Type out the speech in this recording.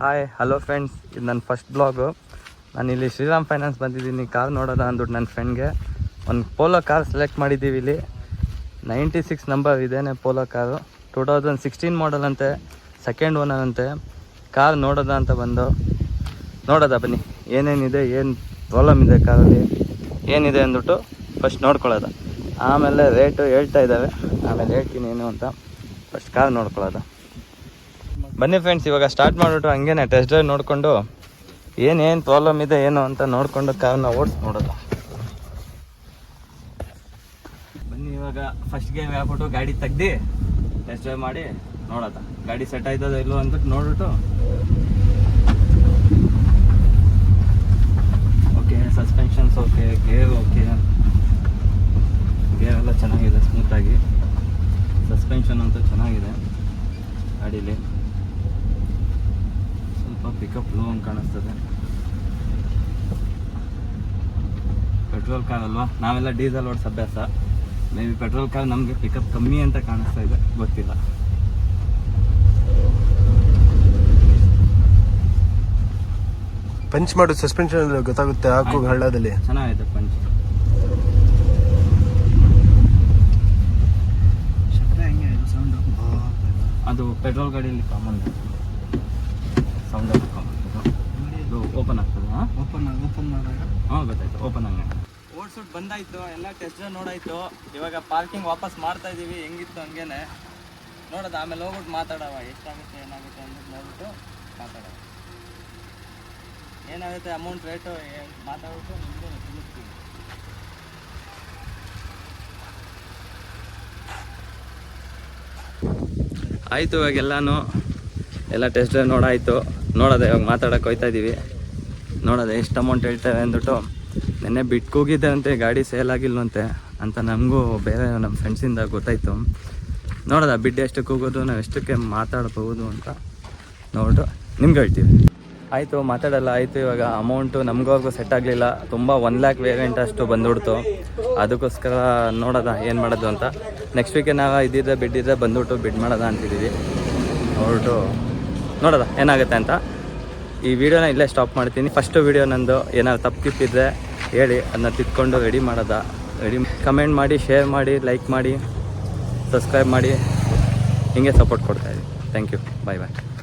Hi hello friends ಇದು ನನ್ನ first blog ನಾನು ಇಲ್ಲಿ ಶ್ರೀರಾಮ್ ಫೈನಾನ್ಸ್ ಬಂದಿದ್ದೀನಿ. ಕಾರ್ ನೋಡೋದ ಅಂದ್ಬಿಟ್ಟು ನನ್ನ ಫ್ರೆಂಡ್ಗೆ ಒಂದು ಪೋಲೋ ಕಾರ್ ಸೆಲೆಕ್ಟ್ ಮಾಡಿದ್ದೀವಿ ಇಲ್ಲಿ. ನೈಂಟಿ ಸಿಕ್ಸ್ ನಂಬರ್ ಇದೇನೆ Polo car two thousand sixteen model ಅಂತೆ. ಸೆಕೆಂಡ್ ಓನರ್ ಅಂತೆ. ಕಾರ್ ನೋಡೋದ ಅಂತ ಬಂದು. ನೋಡೋದ ಬನ್ನಿ. ಏನೇನಿದೆ, ಏನು ಪ್ರಾಬ್ಲಮ್ ಇದೆ ಕಾರಲ್ಲಿ ಏನಿದೆ ಅಂದ್ಬಿಟ್ಟು ಫಸ್ಟ್ ನೋಡ್ಕೊಳ್ಳೋದ. ಆಮೇಲೆ ರೇಟು ಹೇಳ್ತಾ ಇದ್ದಾವೆ. ಆಮೇಲೆ ಹೇಳ್ತೀನಿ ಏನು ಅಂತ. ಫಸ್ಟ್ ಕಾರ್ ನೋಡ್ಕೊಳ್ಳೋದ. ಬನ್ನಿ ಫ್ರೆಂಡ್ಸ್ ಇವಾಗ ಸ್ಟಾರ್ಟ್ ಮಾಡಿಬಿಟ್ಟು ಹಂಗೇನೆ ಟೆಸ್ಟ್ ಡ್ರೈವ್ ನೋಡಿಕೊಂಡು ಏನೇನು ಪ್ರಾಬ್ಲಮ್ ಇದೆ, ಏನು ಅಂತ ನೋಡಿಕೊಂಡು ಕಾರ್ನ ಓಡಿಸಿ ನೋಡೋದು. ಬನ್ನಿ ಇವಾಗ ಫಸ್ಟ್ ಗೇಮ್ ಹೇಳ್ಬಿಟ್ಟು ಗಾಡಿ ತೆಗ್ದು ಟೆಸ್ಟ್ ಡ್ರೈವ್ ಮಾಡಿ ನೋಡೋದ. ಗಾಡಿ ಸೆಟ್ ಆಯ್ತದ ಇಲ್ಲೋ ಅಂದ್ಬಿಟ್ಟು ನೋಡ್ಬಿಟ್ಟು. Okay suspensions okay gear okay gear ಎಲ್ಲ ಚೆನ್ನಾಗಿದೆ ಸ್ಮೂತಾಗಿ ಸಸ್ಪೆನ್ಷನ್ ಅಂತೂ ಚೆನ್ನಾಗಿದೆ ಗಾಡೀಲಿ. ಸ್ವಲ್ಪ ಪಿಕಪ್ ಲೋ ಅಂತ ಕಾಣಿಸ್ತದೆ. ಪೆಟ್ರೋಲ್ ಕಾರ್ ಅಲ್ವಾ? ನಾವೆಲ್ಲ ಡೀಸೆಲ್ ಓಡಿಸ್ ಅಭ್ಯಾಸ. ಮೇ ಬಿ ಪೆಟ್ರೋಲ್ ಕಾರ್ ನಮಗೆ ಪಿಕಪ್ ಕಮ್ಮಿ ಅಂತ ಕಾಣಿಸ್ತಾ ಇದೆ. ಗೊತ್ತಿಲ್ಲ. ಪಂಚ್ ಮಾಡು ಸಸ್ಪೆನ್ಷನ್ ಗೊತ್ತಾಗುತ್ತೆ ಹಾಕು. ಹಳ್ಳದಲ್ಲಿ. ಚೆನ್ನಾಗಿದೆ ಪಂಚ್ ಅದು ಪೆಟ್ರೋಲ್ ಗಾಡಿಯಲ್ಲಿ ಕಾಮನ್ ಸೌಂಡ್ ಇದು ಓಪನ್ ಆಗ್ತದೆ ಹಾಂ? ಓಪನ್ ಓಪನ್ ಮಾಡಿದಾಗ? ಹಾಂ ಗೊತ್ತಾಯ್ತು ಓಪನ್ ಹಂಗೆ. ಓಡ್ಸ್ಬಿಟ್ಟು ಬಂದಾಯ್ತು ಎಲ್ಲ ಟೆಸ್ಟ್ ನೋಡಾಯ್ತು. ಇವಾಗ ಪಾರ್ಕಿಂಗ್ ವಾಪಸ್ ಮಾಡ್ತಾ ಇದೀವಿ ಹೆಂಗಿತ್ತು ಹಂಗೇನೆ. ನೋಡೋದು ಆಮೇಲೆ ಹೋಗ್ಬಿಟ್ಟು ಮಾತಾಡವ ಎಷ್ಟಾಗುತ್ತೆ ಏನಾಗುತ್ತೆ ಅಂದ್ಬಿಟ್ಟು ನೋಡ್ಬಿಟ್ಟು ಮಾತಾಡವ. ಏನಾಗುತ್ತೆ ಅಮೌಂಟ್ ರೇಟು ಮಾತಾಡ್ಬಿಟ್ಟು ನಿಮಗೆ ತಿಳಿಸ್ತೀವಿ. ಆಯಿತು ಇವಾಗ ಎಲ್ಲನೂ ಎಲ್ಲ ಟೆಸ್ಟ್ ಡ್ರೈವ್ ನೋಡಾಯಿತು. ನೋಡೋದೆ ಇವಾಗ ಮಾತಾಡೋಕೆ ಹೋಯ್ತಾ ಇದ್ದೀವಿ ನೋಡೋದೆ ಎಷ್ಟು ಅಮೌಂಟ್ ಹೇಳ್ತೇವೆ ಅಂದ್ಬಿಟ್ಟು ನೆನ್ನೆ ಬಿಟ್ಟು ಕೂಗಿದ್ದೆ ಅಂತೆ ಗಾಡಿ ಸೇಲ್ ಆಗಿಲ್ವಂತೆ ಅಂತ ನಮಗೂ ಬೇರೆ ನಮ್ಮ ಫ್ರೆಂಡ್ಸಿಂದ ಗೊತ್ತಾಯಿತು. ನೋಡೋದ ಬಿಡ್ಡೆ ಎಷ್ಟು ಕೂಗೋದು ನಾವು ಎಷ್ಟಕ್ಕೆ ಮಾತಾಡ್ಬೋದು ಅಂತ ನೋಡ್ಬಿಟ್ಟು ನಿಮ್ಗೆ ಹೇಳ್ತೀವಿ. ಆಯಿತು, ಮಾತಾಡಲ್ಲ, ಆಯಿತು, ಇವಾಗ ಅಮೌಂಟು ನಮಗೂ ಸೆಟ್ ಆಗಲಿಲ್ಲ. ತುಂಬ ಒನ್ ಲ್ಯಾಕ್ ವೇರಿಯಂಟ್ ಅಷ್ಟು ಬಂದ್ಬಿಡ್ತು. ಅದಕ್ಕೋಸ್ಕರ ನೋಡೋದ, ಏನು ಮಾಡೋದು ಅಂತ. ನೆಕ್ಸ್ಟ್ ವೀಕೆ ನಾವು ಇದ್ದಿದ್ದೆ ಬಿಡ್ಡಿದ್ರೆ ಬಂದ್ಬಿಟ್ಟು ಬಿಡ್ ಮಾಡೋದ ಅಂತಿದ್ದೀವಿ. ನೋಡ್ಬಿಟ್ಟು ನೋಡೋದ ಏನಾಗುತ್ತೆ ಅಂತ. ಈ ವಿಡಿಯೋನ ಇಲ್ಲೇ ಸ್ಟಾಪ್ ಮಾಡ್ತೀನಿ. ಫಸ್ಟು ವಿಡಿಯೋ ನಂದು ಏನಾದ್ರು ತಪ್ಪು ತಿಪ್ಪಿದ್ರೆ ಹೇಳಿ, ಅದನ್ನ ತಿದ್ಕೊಂಡು ರೆಡಿ ಮಾಡೋದ. ರೆಡಿ ಕಮೆಂಟ್ ಮಾಡಿ ಶೇರ್ ಮಾಡಿ ಲೈಕ್ ಮಾಡಿ ಸಬ್ಸ್ಕ್ರೈಬ್ ಮಾಡಿ. ಹಿಂಗೆ ಸಪೋರ್ಟ್ ಕೊಡ್ತಾಯಿದ್ದೀನಿ ಥ್ಯಾಂಕ್ ಯು ಬಾಯ್ ಬಾಯ್